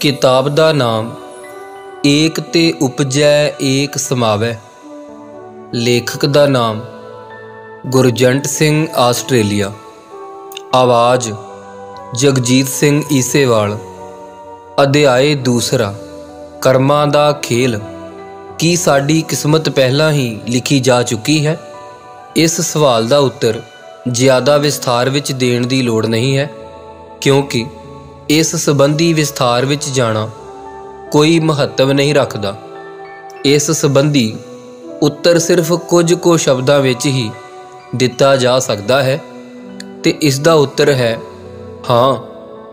ਕਿਤਾਬ ਦਾ ਨਾਮ, ਏਕ ਤੇ ਉਪਜੈ ਏਕ ਸਮਾਵੈ। ਲੇਖਕ ਦਾ ਨਾਮ, ਗੁਰਜੰਟ ਸਿੰਘ ਆਸਟ੍ਰੇਲੀਆ। ਆਵਾਜ਼, ਜਗਜੀਤ ਸਿੰਘ ਈਸੇਵਾਲ। ਅਧਿਆਏ ਦੂਸਰਾ, ਕਰਮਾਂ ਦਾ ਖੇਲ। ਕੀ ਸਾਡੀ ਕਿਸਮਤ ਪਹਿਲਾਂ ਹੀ ਲਿਖੀ ਜਾ ਚੁੱਕੀ ਹੈ? ਇਸ ਸਵਾਲ ਦਾ ਉੱਤਰ ਜ਼ਿਆਦਾ ਵਿਸਥਾਰ ਵਿੱਚ ਦੇਣ ਦੀ ਲੋੜ ਨਹੀਂ ਹੈ, ਕਿਉਂਕਿ ਇਸ ਸੰਬੰਧੀ ਵਿਸਥਾਰ ਵਿੱਚ ਜਾਣਾ ਕੋਈ ਮਹੱਤਵ ਨਹੀਂ ਰੱਖਦਾ। ਇਸ ਸੰਬੰਧੀ ਉੱਤਰ ਸਿਰਫ ਕੁਝ ਕੁ ਸ਼ਬਦਾਂ ਵਿੱਚ ਹੀ ਦਿੱਤਾ ਜਾ ਸਕਦਾ ਹੈ ਤੇ ਇਸ ਦਾ ਉੱਤਰ ਹੈ, ਹਾਂ,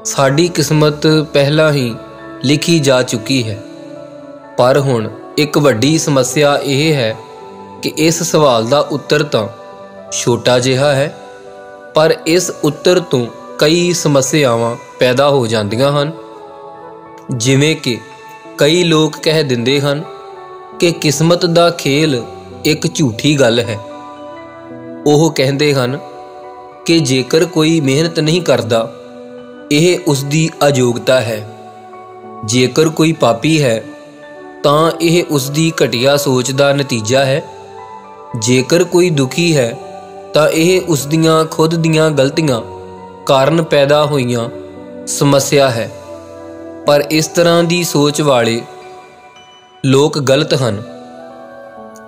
ਸਾਡੀ ਕਿਸਮਤ ਪਹਿਲਾਂ ਹੀ ਲਿਖੀ ਜਾ ਚੁੱਕੀ ਹੈ। ਪਰ ਹੁਣ ਇੱਕ ਵੱਡੀ ਸਮੱਸਿਆ ਇਹ ਹੈ ਕਿ ਇਸ ਸਵਾਲ ਦਾ ਉੱਤਰ ਤਾਂ ਛੋਟਾ ਜਿਹਾ ਹੈ, ਪਰ ਇਸ ਉੱਤਰ ਤੋਂ ਕਈ ਸਮੱਸਿਆਵਾਂ ਪੈਦਾ ਹੋ ਜਾਂਦੀਆਂ ਹਨ। ਜਿਵੇਂ ਕਿ ਕਈ ਲੋਕ ਕਹਿ ਦਿੰਦੇ ਹਨ ਕਿ ਕਿਸਮਤ ਦਾ ਖੇਲ ਇੱਕ ਝੂਠੀ ਗੱਲ ਹੈ। ਉਹ ਕਹਿੰਦੇ ਹਨ ਕਿ ਜੇਕਰ ਕੋਈ ਮਿਹਨਤ ਨਹੀਂ ਕਰਦਾ, ਇਹ ਉਸ ਦੀ ਅਯੋਗਤਾ ਹੈ। ਜੇਕਰ ਕੋਈ ਪਾਪੀ ਹੈ, ਤਾਂ ਇਹ ਉਸ ਦੀ ਘਟੀਆ ਸੋਚ ਦਾ ਨਤੀਜਾ ਹੈ। ਜੇਕਰ ਕੋਈ ਦੁਖੀ ਹੈ, ਤਾਂ ਇਹ ਉਸ ਦੀਆਂ ਖੁਦ ਦੀਆਂ ਗਲਤੀਆਂ ਕਾਰਨ ਪੈਦਾ ਹੋਈਆਂ ਸਮੱਸਿਆ ਹੈ। ਪਰ ਇਸ ਤਰ੍ਹਾਂ ਦੀ ਸੋਚ ਵਾਲੇ ਲੋਕ ਗਲਤ ਹਨ।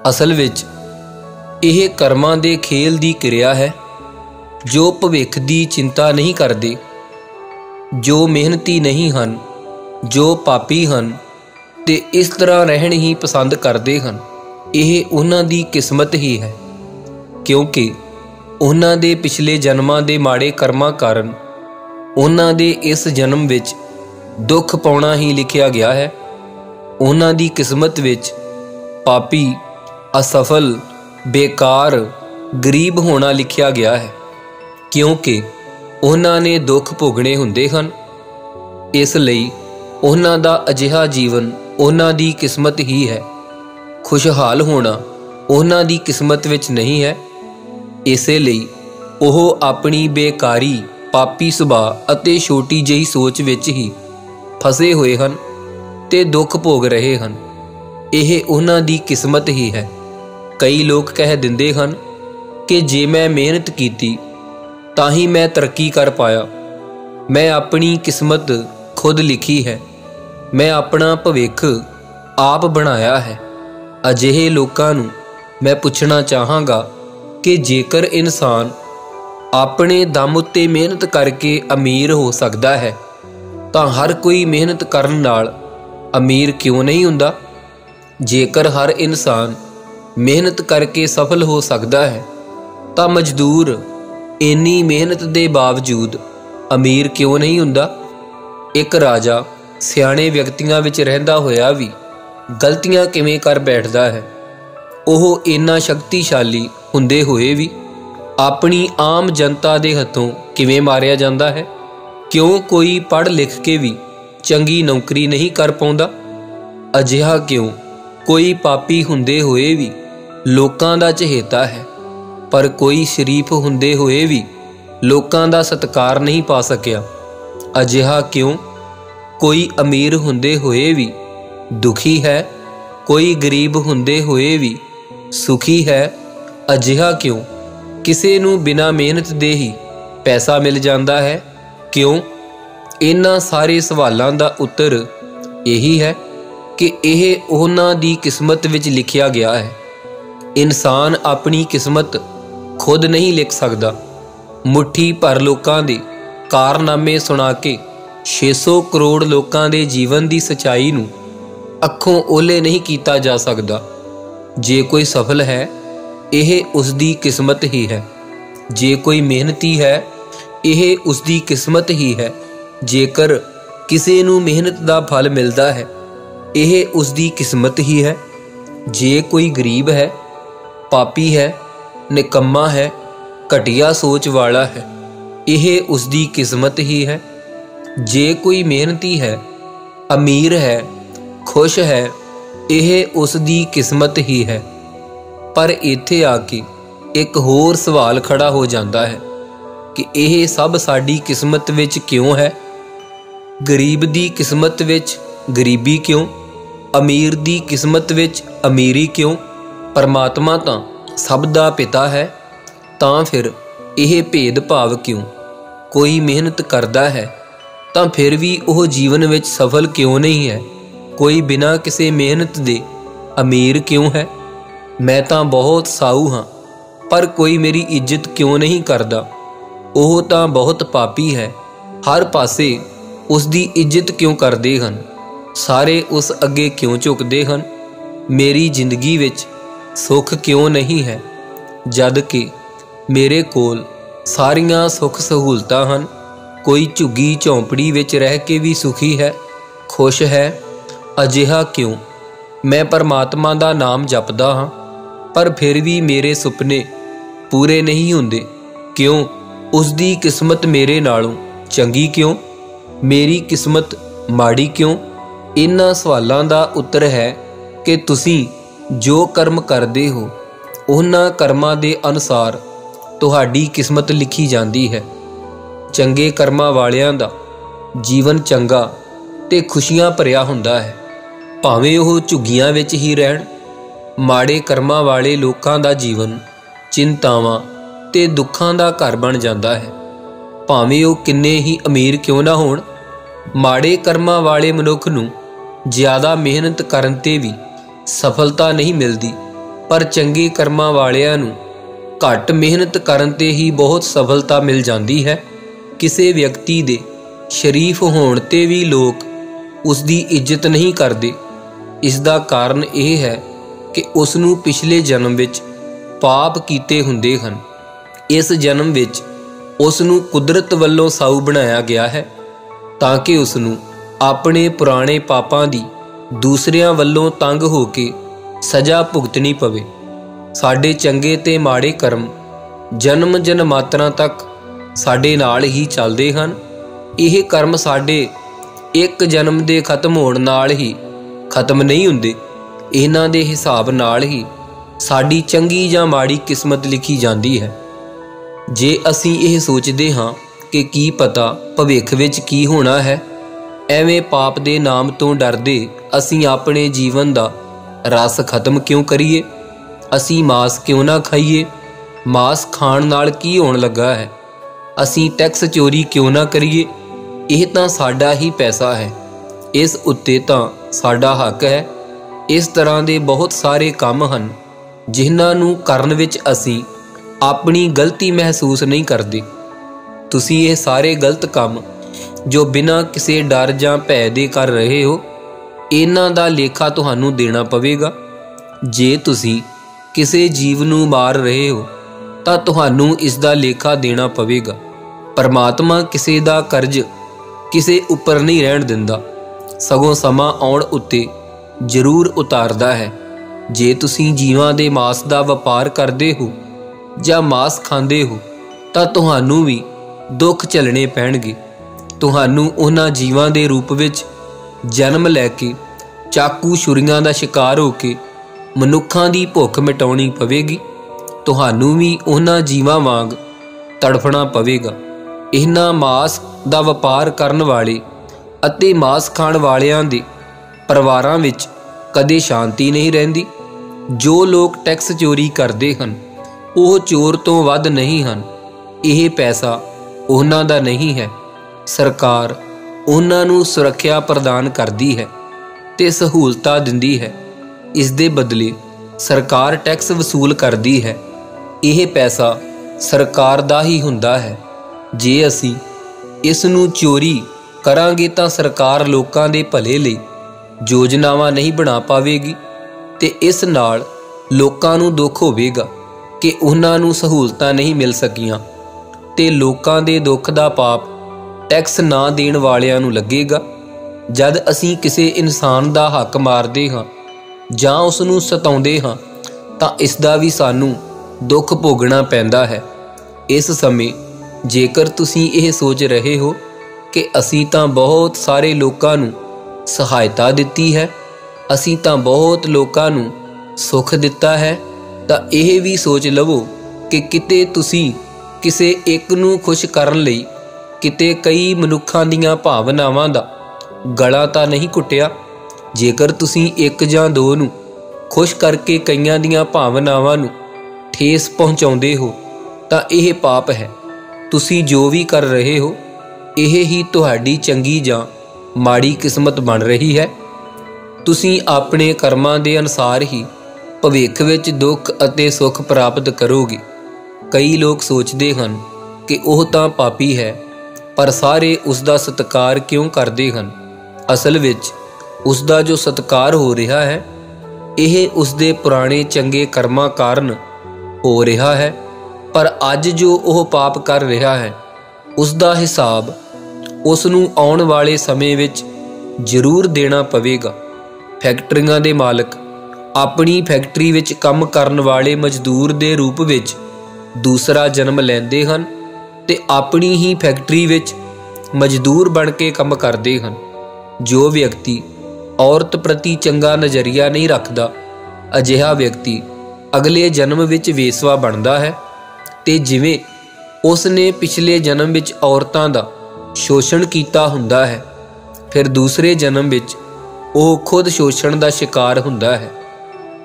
ਅਸਲ ਵਿੱਚ ਇਹ ਕਰਮਾਂ ਦੇ ਖੇਲ ਦੀ ਕਿਰਿਆ ਹੈ, ਜੋ ਭਵਿੱਖ ਦੀ ਚਿੰਤਾ ਨਹੀਂ ਕਰਦੇ, ਜੋ ਮਿਹਨਤੀ ਨਹੀਂ ਹਨ, ਜੋ ਪਾਪੀ ਹਨ ਤੇ ਇਸ ਤਰ੍ਹਾਂ ਰਹਿਣ ਹੀ ਪਸੰਦ ਕਰਦੇ ਹਨ। ਇਹ ਉਹਨਾਂ ਦੀ ਕਿਸਮਤ ਹੀ ਹੈ, ਕਿਉਂਕਿ ਉਹਨਾਂ ਦੇ ਪਿਛਲੇ ਜਨਮਾਂ ਦੇ ਮਾੜੇ ਕਰਮਾਂ ਕਾਰਨ ਉਹਨਾਂ ਦੇ ਇਸ ਜਨਮ ਵਿੱਚ ਦੁੱਖ ਪਾਉਣਾ ਹੀ ਲਿਖਿਆ ਗਿਆ ਹੈ। ਉਹਨਾਂ ਦੀ ਕਿਸਮਤ ਵਿੱਚ ਪਾਪੀ, ਅਸਫਲ, ਬੇਕਾਰ, ਗਰੀਬ ਹੋਣਾ ਲਿਖਿਆ ਗਿਆ ਹੈ। ਕਿਉਂਕਿ ਉਹਨਾਂ ਨੇ ਦੁੱਖ ਭੋਗਣੇ ਹੁੰਦੇ ਹਨ। ਇਸ ਲਈ ਉਹਨਾਂ ਦਾ ਅਜਿਹਾ ਜੀਵਨ ਉਹਨਾਂ ਦੀ ਕਿਸਮਤ ਹੀ ਹੈ। ਖੁਸ਼ਹਾਲ ਹੋਣਾ ਉਹਨਾਂ ਦੀ ਕਿਸਮਤ ਵਿੱਚ ਨਹੀਂ ਹੈ। ਇਸੇ ਲਈ ਉਹ ਆਪਣੀ ਬੇਕਾਰੀ, ਪਾਪੀ ਸੁਭਾਅ ਅਤੇ ਛੋਟੀ ਜਿਹੀ ਸੋਚ ਵਿੱਚ ਹੀ ਫਸੇ ਹੋਏ ਹਨ ਤੇ ਦੁੱਖ ਭੋਗ ਰਹੇ ਹਨ। ਇਹ ਉਹਨਾਂ ਦੀ ਕਿਸਮਤ ਹੀ ਹੈ। ਕਈ ਲੋਕ ਕਹਿ ਦਿੰਦੇ ਹਨ ਕਿ ਜੇ ਮੈਂ ਮਿਹਨਤ ਕੀਤੀ, ਤਾਂ ਹੀ ਮੈਂ ਤਰੱਕੀ ਕਰ ਪਾਇਆ। ਮੈਂ ਆਪਣੀ ਕਿਸਮਤ ਖੁਦ ਲਿਖੀ ਹੈ। ਮੈਂ ਆਪਣਾ ਭਵਿੱਖ ਆਪ ਬਣਾਇਆ ਹੈ। ਅਜਿਹੇ ਲੋਕਾਂ ਨੂੰ ਮੈਂ ਪੁੱਛਣਾ ਚਾਹਾਂਗਾ ਕਿ ਜੇਕਰ ਇਨਸਾਨ ਆਪਣੇ ਦਮ ਉੱਤੇ ਮਿਹਨਤ ਕਰਕੇ ਅਮੀਰ ਹੋ ਸਕਦਾ ਹੈ, ਤਾਂ ਹਰ ਕੋਈ ਮਿਹਨਤ ਕਰਨ ਨਾਲ ਅਮੀਰ ਕਿਉਂ ਨਹੀਂ ਹੁੰਦਾ? ਜੇਕਰ ਹਰ ਇਨਸਾਨ ਮਿਹਨਤ ਕਰਕੇ ਸਫਲ ਹੋ ਸਕਦਾ ਹੈ, ਤਾਂ ਮਜ਼ਦੂਰ ਇੰਨੀ ਮਿਹਨਤ ਦੇ ਬਾਵਜੂਦ ਅਮੀਰ ਕਿਉਂ ਨਹੀਂ ਹੁੰਦਾ? ਇੱਕ ਰਾਜਾ ਸਿਆਣੇ ਵਿਅਕਤੀਆਂ ਵਿੱਚ ਰਹਿੰਦਾ ਹੋਇਆ ਵੀ ਗਲਤੀਆਂ ਕਿਵੇਂ ਕਰ ਬੈਠਦਾ ਹੈ? ਉਹ ਇੰਨਾ ਸ਼ਕਤੀਸ਼ਾਲੀ ਹੁੰਦੇ ਹੋਏ ਵੀ ਆਪਣੀ ਆਮ ਜਨਤਾ ਦੇ ਹੱਥੋਂ ਕਿਵੇਂ ਮਾਰਿਆ ਜਾਂਦਾ ਹੈ? ਕਿਉਂ ਕੋਈ ਪੜ੍ਹ ਲਿਖ ਕੇ ਵੀ ਚੰਗੀ ਨੌਕਰੀ ਨਹੀਂ ਕਰ ਪਾਉਂਦਾ? ਅਜਿਹਾ ਕਿਉਂ? ਕੋਈ ਪਾਪੀ ਹੁੰਦੇ ਹੋਏ ਵੀ ਲੋਕਾਂ ਦਾ ਚਹੇਤਾ ਹੈ, ਪਰ ਕੋਈ ਸ਼ਰੀਫ ਹੁੰਦੇ ਹੋਏ ਵੀ ਲੋਕਾਂ ਦਾ ਸਤਿਕਾਰ ਨਹੀਂ ਪਾ ਸਕਿਆ। ਅਜਿਹਾ ਕਿਉਂ? ਕੋਈ ਅਮੀਰ ਹੁੰਦੇ ਹੋਏ ਵੀ ਦੁਖੀ ਹੈ, ਕੋਈ ਗਰੀਬ ਹੁੰਦੇ ਹੋਏ ਵੀ ਸੁਖੀ ਹੈ, ਅਜਿਹਾ ਕਿਉਂ? ਕਿਸੇ ਨੂੰ ਬਿਨਾਂ ਮਿਹਨਤ ਦੇ ਹੀ ਪੈਸਾ ਮਿਲ ਜਾਂਦਾ ਹੈ, ਕਿਉਂ? ਇਹਨਾਂ ਸਾਰੇ ਸਵਾਲਾਂ ਦਾ ਉੱਤਰ ਇਹੀ ਹੈ ਕਿ ਇਹ ਉਹਨਾਂ ਦੀ ਕਿਸਮਤ ਵਿੱਚ ਲਿਖਿਆ ਗਿਆ ਹੈ। ਇਨਸਾਨ ਆਪਣੀ ਕਿਸਮਤ ਖੁਦ ਨਹੀਂ ਲਿਖ ਸਕਦਾ। ਮੁਠੀ ਭਰ ਲੋਕਾਂ ਦੇ ਕਾਰਨਾਮੇ ਸੁਣਾ ਕੇ 600 ਕਰੋੜ ਲੋਕਾਂ ਦੇ ਜੀਵਨ ਦੀ ਸਚਾਈ ਨੂੰ ਅੱਖੋਂ ਓਲੇ ਨਹੀਂ ਕੀਤਾ ਜਾ ਸਕਦਾ। ਜੇ ਕੋਈ ਸਫਲ ਹੈ, ਇਹ ਉਸ ਦੀ ਕਿਸਮਤ ਹੀ ਹੈ। ਜੇ ਕੋਈ ਮਿਹਨਤੀ ਹੈ, ਇਹ ਉਸ ਦੀ ਕਿਸਮਤ ਹੀ ਹੈ। ਜੇਕਰ ਕਿਸੇ ਨੂੰ ਮਿਹਨਤ ਦਾ ਫਲ ਮਿਲਦਾ ਹੈ, ਇਹ ਉਸ ਦੀ ਕਿਸਮਤ ਹੀ ਹੈ। ਜੇ ਕੋਈ ਗਰੀਬ ਹੈ, ਪਾਪੀ ਹੈ, ਨਿਕੰਮਾ ਹੈ, ਘਟੀਆ ਸੋਚ ਵਾਲਾ ਹੈ, ਇਹ ਉਸ ਦੀ ਕਿਸਮਤ ਹੀ ਹੈ। ਜੇ ਕੋਈ ਮਿਹਨਤੀ ਹੈ, ਅਮੀਰ ਹੈ, ਖੁਸ਼ ਹੈ ਇਹ ਉਸ ਦੀ ਕਿਸਮਤ ਹੀ ਹੈ। ਪਰ ਇੱਥੇ ਆ ਕੇ ਇੱਕ ਹੋਰ ਸਵਾਲ ਖੜਾ ਹੋ ਜਾਂਦਾ ਹੈ ਕਿ ਇਹ ਸਭ ਸਾਡੀ ਕਿਸਮਤ ਵਿੱਚ ਕਿਉਂ ਹੈ? ਗਰੀਬ ਦੀ ਕਿਸਮਤ ਵਿੱਚ ਗਰੀਬੀ ਕਿਉਂ? ਅਮੀਰ ਦੀ ਕਿਸਮਤ ਵਿੱਚ ਅਮੀਰੀ ਕਿਉਂ? ਪਰਮਾਤਮਾ ਤਾਂ ਸਭ ਦਾ ਪਿਤਾ ਹੈ, ਤਾਂ ਫਿਰ ਇਹ ਭੇਦ ਭਾਵ ਕਿਉਂ? ਕੋਈ ਮਿਹਨਤ ਕਰਦਾ ਹੈ, ਤਾਂ ਫਿਰ ਵੀ ਉਹ ਜੀਵਨ ਵਿੱਚ ਸਫਲ ਕਿਉਂ ਨਹੀਂ ਹੈ? ਕੋਈ ਬਿਨਾਂ ਕਿਸੇ ਮਿਹਨਤ ਦੇ ਅਮੀਰ ਕਿਉਂ ਹੈ? ਮੈਂ ਤਾਂ ਬਹੁਤ ਸਾਊ ਹਾਂ, ਪਰ ਕੋਈ ਮੇਰੀ ਇੱਜ਼ਤ ਕਿਉਂ ਨਹੀਂ ਕਰਦਾ? ਉਹ ਤਾਂ ਬਹੁਤ ਪਾਪੀ ਹੈ, ਹਰ ਪਾਸੇ ਉਸ ਦੀ ਇੱਜ਼ਤ ਕਿਉਂ ਕਰਦੇ ਹਨ? ਸਾਰੇ ਉਸ ਅੱਗੇ ਕਿਉਂ ਝੁਕਦੇ ਹਨ? ਮੇਰੀ ਜ਼ਿੰਦਗੀ ਵਿੱਚ ਸੁੱਖ ਕਿਉਂ ਨਹੀਂ ਹੈ, ਜਦ ਕਿ ਮੇਰੇ ਕੋਲ ਸਾਰੀਆਂ ਸੁੱਖ ਸਹੂਲਤਾਂ ਹਨ। ਕੋਈ ਝੁੱਗੀ ਝੌਂਪੜੀ ਵਿੱਚ ਰਹਿ ਕੇ ਵੀ ਸੁਖੀ ਹੈ, ਖੁਸ਼ ਹੈ ਅਜਿਹਾ ਕਿਉਂ? ਮੈਂ ਪਰਮਾਤਮਾ ਦਾ ਨਾਮ ਜਪਦਾ ਹਾਂ, ਪਰ ਫਿਰ ਵੀ ਮੇਰੇ ਸੁਪਨੇ ਪੂਰੇ ਨਹੀਂ ਹੁੰਦੇ। ਕਿਉਂ? ਉਸ ਦੀ ਕਿਸਮਤ ਮੇਰੇ ਨਾਲੋਂ ਚੰਗੀ ਕਿਉਂ? ਮੇਰੀ ਕਿਸਮਤ ਮਾੜੀ ਕਿਉਂ? ਇਹਨਾਂ ਸਵਾਲਾਂ ਦਾ ਉੱਤਰ ਹੈ ਕਿ ਤੁਸੀਂ ਜੋ ਕਰਮ ਕਰਦੇ ਹੋ ਉਹਨਾਂ ਕਰਮਾਂ ਦੇ ਅਨੁਸਾਰ ਤੁਹਾਡੀ ਕਿਸਮਤ ਲਿਖੀ ਜਾਂਦੀ ਹੈ। ਚੰਗੇ ਕਰਮਾਂ ਵਾਲਿਆਂ ਦਾ ਜੀਵਨ ਚੰਗਾ ਤੇ ਖੁਸ਼ੀਆਂ ਭਰਿਆ ਹੁੰਦਾ ਹੈ। ਭਾਵੇਂ ਉਹ ਝੁੱਗੀਆਂ ਵਿੱਚ ਹੀ ਰਹਿਣ, ਮਾੜੇ ਕਰਮਾਂ ਵਾਲੇ ਲੋਕਾਂ ਦਾ ਜੀਵਨ, ਚਿੰਤਾਵਾਂ ਤੇ ਦੁੱਖਾਂ ਦਾ ਘਰ ਬਣ ਜਾਂਦਾ ਹੈ। ਭਾਵੇਂ ਉਹ ਕਿੰਨੇ ਹੀ ਅਮੀਰ ਕਿਉਂ ਨਾ ਹੋਣ, ਮਾੜੇ ਕਰਮਾਂ ਵਾਲੇ ਮਨੁੱਖ ਨੂੰ ਜ਼ਿਆਦਾ ਮਿਹਨਤ ਕਰਨ ਤੇ ਵੀ ਸਫਲਤਾ ਨਹੀਂ ਮਿਲਦੀ, ਪਰ ਚੰਗੇ ਕਰਮਾਂ ਵਾਲਿਆਂ ਨੂੰ ਘੱਟ ਮਿਹਨਤ ਕਰਨ ਤੇ ਹੀ ਬਹੁਤ ਸਫਲਤਾ ਮਿਲ ਜਾਂਦੀ ਹੈ। ਕਿਸੇ ਵਿਅਕਤੀ ਦੇ ਸ਼ਰੀਫ ਹੋਣ ਤੇ ਵੀ ਲੋਕ ਉਸ ਦੀ ਇੱਜ਼ਤ ਨਹੀਂ ਕਰਦੇ। ਇਸ ਦਾ ਕਾਰਨ ਇਹ ਹੈ ਕਿ ਉਸ ਨੂੰ ਪਿਛਲੇ ਜਨਮ ਵਿੱਚ ਪਾਪ ਕੀਤੇ ਹੁੰਦੇ ਹਨ। ਇਸ ਜਨਮ ਵਿੱਚ ਉਸ ਨੂੰ ਕੁਦਰਤ ਵੱਲੋਂ ਸਾਊ ਬਣਾਇਆ ਗਿਆ ਹੈ ਤਾਂ ਕਿ ਉਸ ਨੂੰ ਆਪਣੇ ਪੁਰਾਣੇ ਪਾਪਾਂ ਦੀ ਦੂਸਰਿਆਂ ਵੱਲੋਂ ਤੰਗ ਹੋ ਕੇ ਸਜ਼ਾ ਭੁਗਤਣੀ ਪਵੇ। ਸਾਡੇ ਚੰਗੇ ਤੇ ਮਾੜੇ ਕਰਮ ਜਨਮ ਜਨਮਾਤਰਾ ਤੱਕ ਸਾਡੇ ਨਾਲ ਹੀ ਚੱਲਦੇ ਹਨ। ਇਹ ਕਰਮ ਸਾਡੇ ਇੱਕ ਜਨਮ ਦੇ ਖਤਮ ਹੋਣ ਨਾਲ ਹੀ ਖਤਮ ਨਹੀਂ ਹੁੰਦੇ। ਇਹਨਾਂ ਦੇ ਹਿਸਾਬ ਨਾਲ ਹੀ ਸਾਡੀ ਚੰਗੀ ਜਾਂ ਮਾੜੀ ਕਿਸਮਤ ਲਿਖੀ ਜਾਂਦੀ ਹੈ। ਜੇ ਅਸੀਂ ਇਹ ਸੋਚਦੇ ਹਾਂ ਕਿ ਕੀ ਪਤਾ ਭਵਿੱਖ ਵਿੱਚ ਕੀ ਹੋਣਾ ਹੈ, ਐਵੇਂ ਪਾਪ ਦੇ ਨਾਮ ਤੋਂ ਡਰਦੇ ਅਸੀਂ ਆਪਣੇ ਜੀਵਨ ਦਾ ਰਸ ਖਤਮ ਕਿਉਂ ਕਰੀਏ? ਅਸੀਂ ਮਾਸ ਕਿਉਂ ਨਾ ਖਾਈਏ? ਮਾਸ ਖਾਣ ਨਾਲ ਕੀ ਹੋਣ ਲੱਗਾ ਹੈ? ਅਸੀਂ ਟੈਕਸ ਚੋਰੀ ਕਿਉਂ ਨਾ ਕਰੀਏ? ਇਹ ਤਾਂ ਸਾਡਾ ਹੀ ਪੈਸਾ ਹੈ। ਇਸ ਉੱਤੇ ਤਾਂ ਸਾਡਾ ਹੱਕ ਹੈ, ਇਸ ਤਰ੍ਹਾਂ ਦੇ ਬਹੁਤ ਸਾਰੇ ਕੰਮ ਹਨ, ਜਿਨ੍ਹਾਂ ਨੂੰ ਕਰਨ ਵਿੱਚ ਅਸੀਂ ਆਪਣੀ ਗਲਤੀ ਮਹਿਸੂਸ ਨਹੀਂ ਕਰਦੇ। ਤੁਸੀਂ ਇਹ ਸਾਰੇ ਗਲਤ ਕੰਮ, ਜੋ ਬਿਨਾਂ ਕਿਸੇ ਡਰ ਜਾਂ ਭੈ ਦੇ ਕਰ ਰਹੇ ਹੋ, ਇਹਨਾਂ ਦਾ ਲੇਖਾ ਤੁਹਾਨੂੰ ਦੇਣਾ ਪਵੇਗਾ। ਜੇ ਤੁਸੀਂ ਕਿਸੇ ਜੀਵ ਨੂੰ ਮਾਰ ਰਹੇ ਹੋ, ਤਾਂ ਤੁਹਾਨੂੰ ਇਸ ਦਾ ਲੇਖਾ ਦੇਣਾ ਪਵੇਗਾ। ਪਰਮਾਤਮਾ ਕਿਸੇ ਦਾ ਕਰਜ਼ ਕਿਸੇ ਉੱਪਰ ਨਹੀਂ ਰਹਿਣ ਦਿੰਦਾ। ਸਗੋਂ ਸਮਾਂ ਆਉਣ ਉੱਤੇ ਜ਼ਰੂਰ ਉਤਾਰਦਾ ਹੈ। ਜੇ ਤੁਸੀਂ ਜੀਵਾਂ ਦੇ ਮਾਸ ਦਾ ਵਪਾਰ ਕਰਦੇ ਹੋ ਜਾਂ ਮਾਸ ਖਾਂਦੇ ਹੋ, ਤਾਂ ਤੁਹਾਨੂੰ ਵੀ ਦੁੱਖ ਝੱਲਣੇ ਪੈਣਗੇ। ਤੁਹਾਨੂੰ ਉਹਨਾਂ ਜੀਵਾਂ ਦੇ ਰੂਪ ਵਿੱਚ ਜਨਮ ਲੈ ਕੇ ਚਾਕੂ ਛੁਰੀਆਂ ਦਾ ਸ਼ਿਕਾਰ ਹੋ ਕੇ ਮਨੁੱਖਾਂ ਦੀ ਭੁੱਖ ਮਿਟਾਉਣੀ ਪਵੇਗੀ। ਤੁਹਾਨੂੰ ਵੀ ਉਹਨਾਂ ਜੀਵਾਂ ਵਾਂਗ ਤੜਫਣਾ ਪਵੇਗਾ। ਇਹਨਾਂ ਮਾਸ ਦਾ ਵਪਾਰ ਕਰਨ ਵਾਲੇ ਅਤੇ ਮਾਸ ਖਾਣ ਵਾਲਿਆਂ ਦੇ ਪਰਿਵਾਰਾਂ ਵਿੱਚ ਕਦੇ ਸ਼ਾਂਤੀ ਨਹੀਂ ਰਹਿੰਦੀ। ਜੋ ਲੋਕ ਟੈਕਸ ਚੋਰੀ ਕਰਦੇ ਹਨ, ਉਹ ਚੋਰ ਤੋਂ ਵੱਧ ਨਹੀਂ ਹਨ। ਇਹ ਪੈਸਾ ਉਹਨਾਂ ਦਾ ਨਹੀਂ ਹੈ। ਸਰਕਾਰ ਉਹਨਾਂ ਨੂੰ ਸੁਰੱਖਿਆ ਪ੍ਰਦਾਨ ਕਰਦੀ ਹੈ ਤੇ ਸਹੂਲਤਾਂ ਦਿੰਦੀ ਹੈ। ਇਸ ਦੇ ਬਦਲੇ ਸਰਕਾਰ ਟੈਕਸ ਵਸੂਲ ਕਰਦੀ ਹੈ। ਇਹ ਪੈਸਾ ਸਰਕਾਰ ਦਾ ਹੀ ਹੁੰਦਾ ਹੈ। ਜੇ ਅਸੀਂ ਇਸ ਨੂੰ ਚੋਰੀ ਕਰਾਂਗੇ ਤਾਂ ਸਰਕਾਰ ਲੋਕਾਂ ਦੇ ਭਲੇ ਲਈ ਯੋਜਨਾਵਾਂ ਨਹੀਂ ਬਣਾ ਪਾਵੇਗੀ ਤੇ ਇਸ ਨਾਲ ਲੋਕਾਂ ਨੂੰ ਦੁੱਖ ਹੋਵੇਗਾ ਕਿ ਉਹਨਾਂ ਨੂੰ ਸਹੂਲਤਾਂ ਨਹੀਂ ਮਿਲ ਸਕੀਆਂ ਤੇ ਲੋਕਾਂ ਦੇ ਦੁੱਖ ਦਾ ਪਾਪ ਟੈਕਸ ਨਾ ਦੇਣ ਵਾਲਿਆਂ ਨੂੰ ਲੱਗੇਗਾ। ਜਦ ਅਸੀਂ ਕਿਸੇ ਇਨਸਾਨ ਦਾ ਹੱਕ ਮਾਰਦੇ ਹਾਂ ਜਾਂ ਉਸ ਨੂੰ ਸਤਾਉਂਦੇ ਹਾਂ, ਤਾਂ ਇਸ ਦਾ ਵੀ ਸਾਨੂੰ ਦੁੱਖ ਭੋਗਣਾ ਪੈਂਦਾ ਹੈ। ਇਸ ਸਮੇਂ ਜੇਕਰ ਤੁਸੀਂ ਇਹ ਸੋਚ ਰਹੇ ਹੋ ਕਿ ਅਸੀਂ ਤਾਂ ਬਹੁਤ ਸਾਰੇ ਲੋਕਾਂ ਨੂੰ ਸਹਾਇਤਾ ਦਿੱਤੀ ਹੈ, ਅਸੀਂ ਤਾਂ ਬਹੁਤ ਲੋਕਾਂ ਨੂੰ ਸੁੱਖ ਦਿੱਤਾ ਹੈ, ਤਾਂ ਇਹ ਵੀ ਸੋਚ ਲਵੋ ਕਿ ਕਿਤੇ ਤੁਸੀਂ ਕਿਸੇ ਇੱਕ ਨੂੰ ਖੁਸ਼ ਕਰਨ ਲਈ ਕਿਤੇ ਕਈ ਮਨੁੱਖਾਂ ਦੀਆਂ ਭਾਵਨਾਵਾਂ ਦਾ ਗਲਾ ਤਾਂ ਨਹੀਂ ਘੁੱਟਿਆ। ਜੇਕਰ ਤੁਸੀਂ ਇੱਕ ਜਾਂ ਦੋ ਨੂੰ ਖੁਸ਼ ਕਰਕੇ ਕਈਆਂ ਦੀਆਂ ਭਾਵਨਾਵਾਂ ਨੂੰ ਠੇਸ ਪਹੁੰਚਾਉਂਦੇ ਹੋ, ਤਾਂ ਇਹ ਪਾਪ ਹੈ। ਤੁਸੀਂ ਜੋ ਵੀ ਕਰ ਰਹੇ ਹੋ ਇਹ ਹੀ ਤੁਹਾਡੀ ਚੰਗੀ ਜਾਂ ਮਾੜੀ ਕਿਸਮਤ ਬਣ ਰਹੀ ਹੈ। ਤੁਸੀਂ ਆਪਣੇ ਕਰਮਾਂ ਦੇ ਅਨੁਸਾਰ ਹੀ ਭਵਿੱਖ ਵਿੱਚ ਦੁੱਖ ਅਤੇ ਸੁੱਖ ਪ੍ਰਾਪਤ ਕਰੋਗੇ। ਕਈ ਲੋਕ ਸੋਚਦੇ ਹਨ ਕਿ ਉਹ ਤਾਂ ਪਾਪੀ ਹੈ, ਪਰ ਸਾਰੇ ਉਸ ਦਾ ਸਤਿਕਾਰ ਕਿਉਂ ਕਰਦੇ ਹਨ? ਅਸਲ ਵਿੱਚ ਉਸ ਦਾ ਜੋ ਸਤਿਕਾਰ ਹੋ ਰਿਹਾ ਹੈ, ਇਹ ਉਸ ਦੇ ਪੁਰਾਣੇ ਚੰਗੇ ਕਰਮਾਂ ਕਾਰਨ ਹੋ ਰਿਹਾ ਹੈ, ਪਰ ਅੱਜ ਜੋ ਉਹ ਪਾਪ ਕਰ ਰਿਹਾ ਹੈ ਉਸ ਦਾ ਹਿਸਾਬ ਉਸ ਨੂੰ ਆਉਣ ਵਾਲੇ ਸਮੇਂ ਵਿੱਚ ਜ਼ਰੂਰ ਦੇਣਾ ਪਵੇਗਾ। ਫੈਕਟਰੀਆਂ ਦੇ ਮਾਲਕ ਆਪਣੀ ਫੈਕਟਰੀ ਵਿੱਚ ਕੰਮ ਕਰਨ ਵਾਲੇ ਮਜ਼ਦੂਰ ਦੇ ਰੂਪ ਵਿੱਚ ਦੂਸਰਾ ਜਨਮ ਲੈਂਦੇ ਹਨ ਤੇ ਆਪਣੀ ਹੀ ਫੈਕਟਰੀ ਵਿੱਚ ਮਜ਼ਦੂਰ ਬਣ ਕੇ ਕੰਮ ਕਰਦੇ ਹਨ। ਜੋ ਵਿਅਕਤੀ ਔਰਤ ਪ੍ਰਤੀ ਚੰਗਾ ਨਜ਼ਰੀਆ ਨਹੀਂ ਰੱਖਦਾ, ਅਜਿਹਾ ਵਿਅਕਤੀ ਅਗਲੇ ਜਨਮ ਵਿੱਚ ਵੇਸਵਾ ਬਣਦਾ ਹੈ ਤੇ ਜਿਵੇਂ ਉਸ ਨੇ ਪਿਛਲੇ ਜਨਮ ਵਿੱਚ ਔਰਤਾਂ ਦਾ ਸ਼ੋਸ਼ਣ ਕੀਤਾ ਹੁੰਦਾ ਹੈ। ਫਿਰ ਦੂਸਰੇ ਜਨਮ ਵਿੱਚ ਉਹ ਖੁਦ ਸ਼ੋਸ਼ਣ ਦਾ ਸ਼ਿਕਾਰ ਹੁੰਦਾ ਹੈ।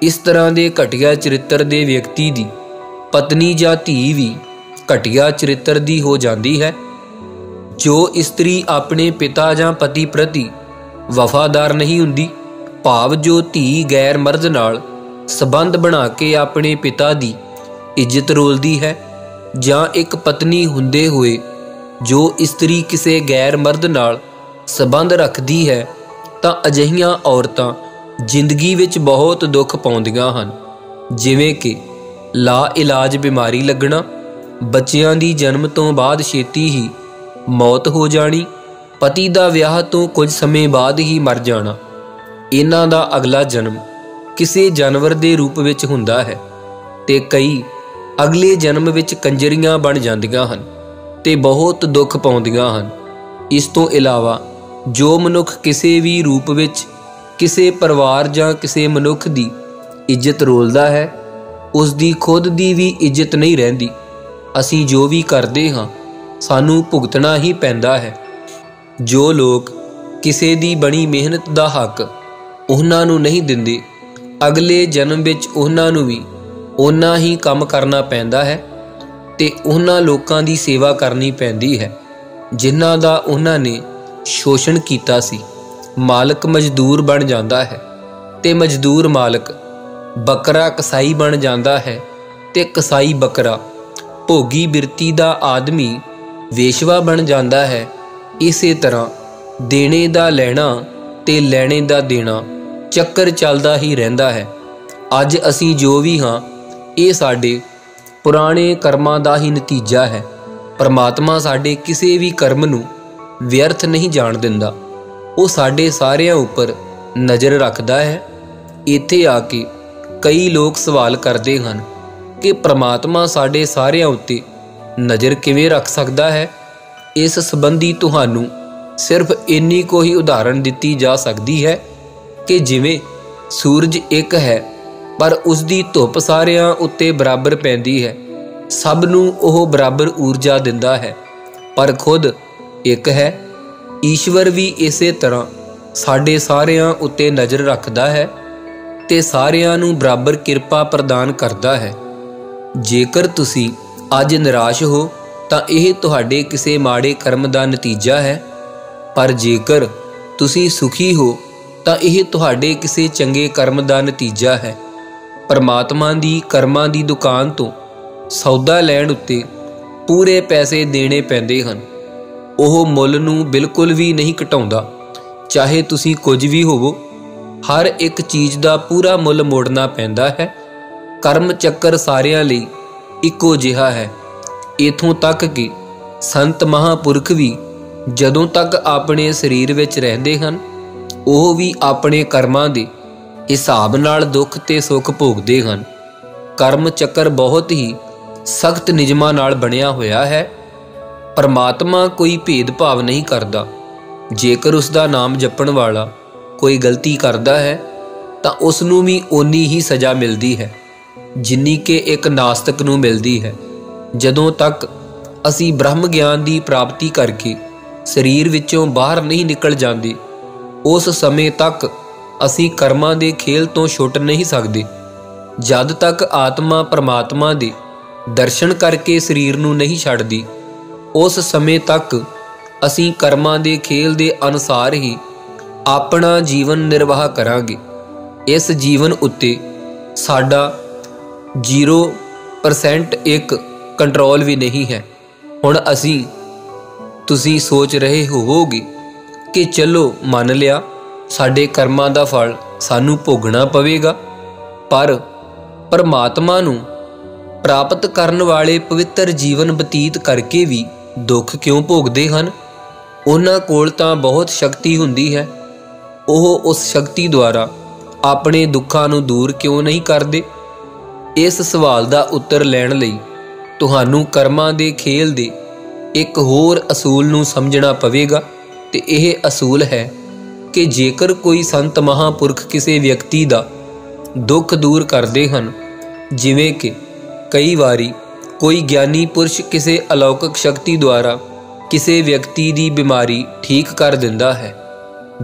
ਇਸ ਤਰ੍ਹਾਂ ਦੇ ਘਟੀਆ ਚਰਿੱਤਰ ਦੇ ਵਿਅਕਤੀ ਦੀ ਪਤਨੀ ਜਾਂ ਧੀ ਵੀ ਘਟੀਆ ਚਰਿੱਤਰ ਦੀ ਹੋ ਜਾਂਦੀ ਹੈ, ਜੋ ਇਸਤਰੀ ਆਪਣੇ ਪਿਤਾ ਜਾਂ ਪਤੀ ਪ੍ਰਤੀ ਵਫਾਦਾਰ ਨਹੀਂ ਹੁੰਦੀ, ਭਾਵ ਜੋ ਧੀ ਗੈਰ ਮਰਦ ਨਾਲ ਸਬੰਧ ਬਣਾ ਕੇ ਆਪਣੇ ਪਿਤਾ ਦੀ ਇੱਜ਼ਤ ਰੋਲਦੀ ਹੈ। ਜਾਂ ਇੱਕ ਪਤਨੀ ਹੁੰਦੇ ਹੋਏ, ਜੋ ਇਸਤਰੀ ਕਿਸੇ ਗੈਰ ਮਰਦ ਨਾਲ ਸਬੰਧ ਰੱਖਦੀ ਹੈ, ਤਾਂ ਅਜਿਹੀਆਂ ਔਰਤਾਂ ਜ਼ਿੰਦਗੀ ਵਿੱਚ ਬਹੁਤ ਦੁੱਖ ਪਾਉਂਦੀਆਂ ਹਨ। ਜਿਵੇਂ ਕਿ ਲਾ ਇਲਾਜ ਬਿਮਾਰੀ ਲੱਗਣਾ, ਬੱਚਿਆਂ ਦੀ ਜਨਮ ਤੋਂ ਬਾਅਦ ਛੇਤੀ ਹੀ ਮੌਤ ਹੋ ਜਾਣੀ, ਪਤੀ ਦਾ ਵਿਆਹ ਤੋਂ ਕੁਝ ਸਮੇਂ ਬਾਅਦ ਹੀ ਮਰ ਜਾਣਾ। ਇਹਨਾਂ ਦਾ ਅਗਲਾ ਜਨਮ ਕਿਸੇ ਜਾਨਵਰ ਦੇ ਰੂਪ ਵਿੱਚ ਹੁੰਦਾ ਹੈ ਤੇ ਕਈ ਅਗਲੇ ਜਨਮ ਵਿੱਚ ਕੰਜਰੀਆਂ ਬਣ ਜਾਂਦੀਆਂ ਹਨ ਤੇ ਬਹੁਤ ਦੁੱਖ ਪਾਉਂਦੀਆਂ ਹਨ। ਇਸ ਤੋਂ ਇਲਾਵਾ ਜੋ ਮਨੁੱਖ ਕਿਸੇ ਵੀ ਰੂਪ ਵਿੱਚ ਕਿਸੇ ਪਰਿਵਾਰ ਜਾਂ ਕਿਸੇ ਮਨੁੱਖ ਦੀ ਇੱਜ਼ਤ ਰੋਲਦਾ ਹੈ ਉਸ ਦੀ ਖੁਦ ਦੀ ਵੀ ਇੱਜ਼ਤ ਨਹੀਂ ਰਹਿੰਦੀ। ਅਸੀਂ ਜੋ ਵੀ ਕਰਦੇ ਹਾਂ, ਸਾਨੂੰ ਭੁਗਤਣਾ ਹੀ ਪੈਂਦਾ ਹੈ। ਜੋ ਲੋਕ ਕਿਸੇ ਦੀ ਬਣੀ ਮਿਹਨਤ ਦਾ ਹੱਕ ਉਹਨਾਂ ਨੂੰ ਨਹੀਂ ਦਿੰਦੇ, ਅਗਲੇ ਜਨਮ ਵਿੱਚ ਉਹਨਾਂ ਨੂੰ ਵੀ ਉਹਨਾਂ ਹੀ ਕੰਮ ਕਰਨਾ ਪੈਂਦਾ ਹੈ ਤੇ ਉਹਨਾਂ ਲੋਕਾਂ ਦੀ ਸੇਵਾ ਕਰਨੀ ਪੈਂਦੀ ਹੈ, ਜਿਨ੍ਹਾਂ ਦਾ ਉਹਨਾਂ ਨੇ ਸ਼ੋਸ਼ਣ ਕੀਤਾ ਸੀ। ਮਾਲਕ ਮਜ਼ਦੂਰ ਬਣ ਜਾਂਦਾ ਹੈ ਤੇ ਮਜ਼ਦੂਰ ਮਾਲਕ ਬੱਕਰਾ ਕਸਾਈ ਬਣ ਜਾਂਦਾ ਹੈ ਤੇ ਕਸਾਈ ਬੱਕਰਾ ਭੋਗੀ ਬਿਰਤੀ ਦਾ ਆਦਮੀ ਵੇਸ਼ਵਾ ਬਣ ਜਾਂਦਾ ਹੈ। ਇਸੇ ਤਰ੍ਹਾਂ ਦੇਣੇ ਦਾ ਲੈਣਾ ਤੇ ਲੈਣੇ ਦਾ ਦੇਣਾ ਚੱਕਰ ਚੱਲਦਾ ਹੀ ਰਹਿੰਦਾ ਹੈ। ਅੱਜ ਅਸੀਂ ਜੋ ਵੀ ਹਾਂ ਇਹ ਸਾਡੇ ਪੁਰਾਣੇ ਕਰਮਾਂ ਦਾ ਹੀ ਨਤੀਜਾ ਹੈ। ਪਰਮਾਤਮਾ ਸਾਡੇ ਕਿਸੇ ਵੀ ਕਰਮ ਨੂੰ ਵਿਅਰਥ ਨਹੀਂ ਜਾਣ ਦਿੰਦਾ। ਉਹ ਸਾਡੇ ਸਾਰਿਆਂ ਉੱਪਰ ਨਜ਼ਰ ਰੱਖਦਾ ਹੈ। ਇੱਥੇ ਆ ਕੇ ਕਈ ਲੋਕ ਸਵਾਲ ਕਰਦੇ ਹਨ ਕਿ ਪ੍ਰਮਾਤਮਾ ਸਾਡੇ ਸਾਰਿਆਂ ਉੱਤੇ ਨਜ਼ਰ ਕਿਵੇਂ ਰੱਖ ਸਕਦਾ ਹੈ। ਇਸ ਸੰਬੰਧੀ ਤੁਹਾਨੂੰ ਸਿਰਫ ਇੰਨੀ ਕੋ ਹੀ ਉਦਾਹਰਣ ਦਿੱਤੀ ਜਾ ਸਕਦੀ ਹੈ ਕਿ ਜਿਵੇਂ ਸੂਰਜ ਇੱਕ ਹੈ ਪਰ ਉਸ ਦੀ ਧੁੱਪ ਸਾਰਿਆਂ ਉੱਤੇ ਬਰਾਬਰ ਪੈਂਦੀ ਹੈ। ਸਭ ਨੂੰ ਉਹ ਬਰਾਬਰ ਊਰਜਾ ਦਿੰਦਾ ਹੈ। ਪਰ ਖੁਦ ਇੱਕ ਹੈ। ਈਸ਼ਵਰ ਵੀ ਇਸੇ ਤਰ੍ਹਾਂ ਸਾਡੇ ਸਾਰਿਆਂ ਉੱਤੇ ਨਜ਼ਰ ਰੱਖਦਾ ਹੈ ਤੇ ਸਾਰਿਆਂ ਨੂੰ ਬਰਾਬਰ ਕਿਰਪਾ ਪ੍ਰਦਾਨ ਕਰਦਾ ਹੈ। ਜੇਕਰ ਤੁਸੀਂ ਅੱਜ ਨਿਰਾਸ਼ ਹੋ, ਤਾਂ ਇਹ ਤੁਹਾਡੇ ਕਿਸੇ ਮਾੜੇ ਕਰਮ ਦਾ ਨਤੀਜਾ ਹੈ। ਪਰ ਜੇਕਰ ਤੁਸੀਂ ਸੁਖੀ ਹੋ, ਤਾਂ ਇਹ ਤੁਹਾਡੇ ਕਿਸੇ ਚੰਗੇ ਕਰਮ ਦਾ ਨਤੀਜਾ ਹੈ। ਪਰਮਾਤਮਾ ਦੀ, ਕਰਮਾਂ ਦੀ ਦੁਕਾਨ ਤੋਂ ਸੌਦਾ ਲੈਣ ਉੱਤੇ ਪੂਰੇ ਪੈਸੇ ਦੇਣੇ ਪੈਂਦੇ ਹਨ। ਉਹ ਮੁੱਲ ਨੂੰ ਬਿਲਕੁਲ ਵੀ ਨਹੀਂ ਘਟਾਉਂਦਾ ਚਾਹੇ ਤੁਸੀਂ ਕੁਝ ਵੀ ਹੋਵੋ, ਹਰ ਇੱਕ ਚੀਜ਼ ਦਾ ਪੂਰਾ ਮੁੱਲ ਮੋੜਨਾ ਪੈਂਦਾ ਹੈ। ਕਰਮ ਚੱਕਰ ਸਾਰਿਆਂ ਲਈ ਇੱਕੋ ਜਿਹਾ ਹੈ। ਇਥੋਂ ਤੱਕ ਕਿ ਸੰਤ ਮਹਾਪੁਰਖ ਵੀ ਜਦੋਂ ਤੱਕ ਆਪਣੇ ਸਰੀਰ ਵਿੱਚ ਰਹਿੰਦੇ ਹਨ, ਉਹ ਵੀ ਆਪਣੇ ਕਰਮਾਂ ਦੇ ਹਿਸਾਬ ਨਾਲ ਦੁੱਖ ਤੇ ਸੁੱਖ ਭੋਗਦੇ ਹਨ। ਕਰਮ ਚੱਕਰ ਬਹੁਤ ਹੀ ਸਖਤ ਨਿਯਮਾਂ ਨਾਲ ਬਣਿਆ ਹੋਇਆ ਹੈ। ਪਰਮਾਤਮਾ ਕੋਈ ਭੇਦਭਾਵ ਨਹੀਂ ਕਰਦਾ। ਜੇਕਰ ਉਸ ਦਾ ਨਾਮ ਜਪਣ ਵਾਲਾ ਕੋਈ ਗਲਤੀ ਕਰਦਾ ਹੈ, ਤਾਂ ਉਸ ਨੂੰ ਵੀ ਓਨੀ ਹੀ ਸਜ਼ਾ ਮਿਲਦੀ ਹੈ, ਜਿੰਨੀ ਕਿ ਇੱਕ ਨਾਸਤਕ ਨੂੰ ਮਿਲਦੀ ਹੈ। ਜਦੋਂ ਤੱਕ ਅਸੀਂ ਬ੍ਰਹਮ ਗਿਆਨ ਦੀ ਪ੍ਰਾਪਤੀ ਕਰਕੇ ਸਰੀਰ ਵਿੱਚੋਂ ਬਾਹਰ ਨਹੀਂ ਨਿਕਲ ਜਾਂਦੇ, ਉਸ ਸਮੇਂ ਤੱਕ ਅਸੀਂ ਕਰਮਾਂ ਦੇ ਖੇਲ ਤੋਂ ਛੁੱਟ ਨਹੀਂ ਸਕਦੇ। ਜਦ ਤੱਕ ਆਤਮਾ ਪਰਮਾਤਮਾ ਦੇ ਦਰਸ਼ਨ ਕਰਕੇ ਸਰੀਰ ਨੂੰ ਨਹੀਂ ਛੱਡਦੀ, ਉਸ ਸਮੇਂ ਤੱਕ ਅਸੀਂ ਕਰਮਾਂ ਦੇ ਖੇਲ ਦੇ ਅਨੁਸਾਰ ਹੀ ਆਪਣਾ ਜੀਵਨ ਨਿਰਵਾਹ ਕਰਾਂਗੇ। ਇਸ ਜੀਵਨ ਉੱਤੇ ਸਾਡਾ 0% ਇੱਕ ਕੰਟਰੋਲ ਵੀ ਨਹੀਂ ਹੈ। ਹੁਣ ਅਸੀਂ, ਤੁਸੀਂ ਸੋਚ ਰਹੇ ਹੋਵੋਗੇ ਕਿ ਚਲੋ ਮੰਨ ਲਿਆ ਸਾਡੇ ਕਰਮਾਂ ਦਾ ਫਲ ਸਾਨੂੰ ਭੋਗਣਾ ਪਵੇਗਾ। ਪਰ ਪਰਮਾਤਮਾ ਨੂੰ ਪ੍ਰਾਪਤ ਕਰਨ ਵਾਲੇ ਪਵਿੱਤਰ ਜੀਵਨ ਬਤੀਤ ਕਰਕੇ ਵੀ ਦੁੱਖ ਕਿਉਂ ਭੋਗਦੇ ਹਨ? ਉਹਨਾਂ ਕੋਲ ਤਾਂ ਬਹੁਤ ਸ਼ਕਤੀ ਹੁੰਦੀ ਹੈ। ਉਹ ਉਸ ਸ਼ਕਤੀ ਦੁਆਰਾ ਆਪਣੇ ਦੁੱਖਾਂ ਨੂੰ ਦੂਰ ਕਿਉਂ ਨਹੀਂ ਕਰਦੇ? ਇਸ ਸਵਾਲ ਦਾ ਉੱਤਰ ਲੈਣ ਲਈ ਤੁਹਾਨੂੰ ਕਰਮਾਂ ਦੇ ਖੇਲ ਦੇ ਇੱਕ ਹੋਰ ਅਸੂਲ ਨੂੰ ਸਮਝਣਾ ਪਵੇਗਾ ਤੇ ਇਹ ਅਸੂਲ ਹੈ ਕਿ ਜੇਕਰ ਕੋਈ ਸੰਤ ਮਹਾਪੁਰਖ ਕਿਸੇ ਵਿਅਕਤੀ ਦਾ ਦੁੱਖ ਦੂਰ ਕਰਦੇ ਹਨ, ਜਿਵੇਂ ਕਿ ਕਈ ਵਾਰੀ ਕੋਈ ਗਿਆਨੀ ਪੁਰਸ਼ ਕਿਸੇ ਅਲੌਕਿਕ ਸ਼ਕਤੀ ਦੁਆਰਾ ਕਿਸੇ ਵਿਅਕਤੀ ਦੀ ਬਿਮਾਰੀ ਠੀਕ ਕਰ ਦਿੰਦਾ ਹੈ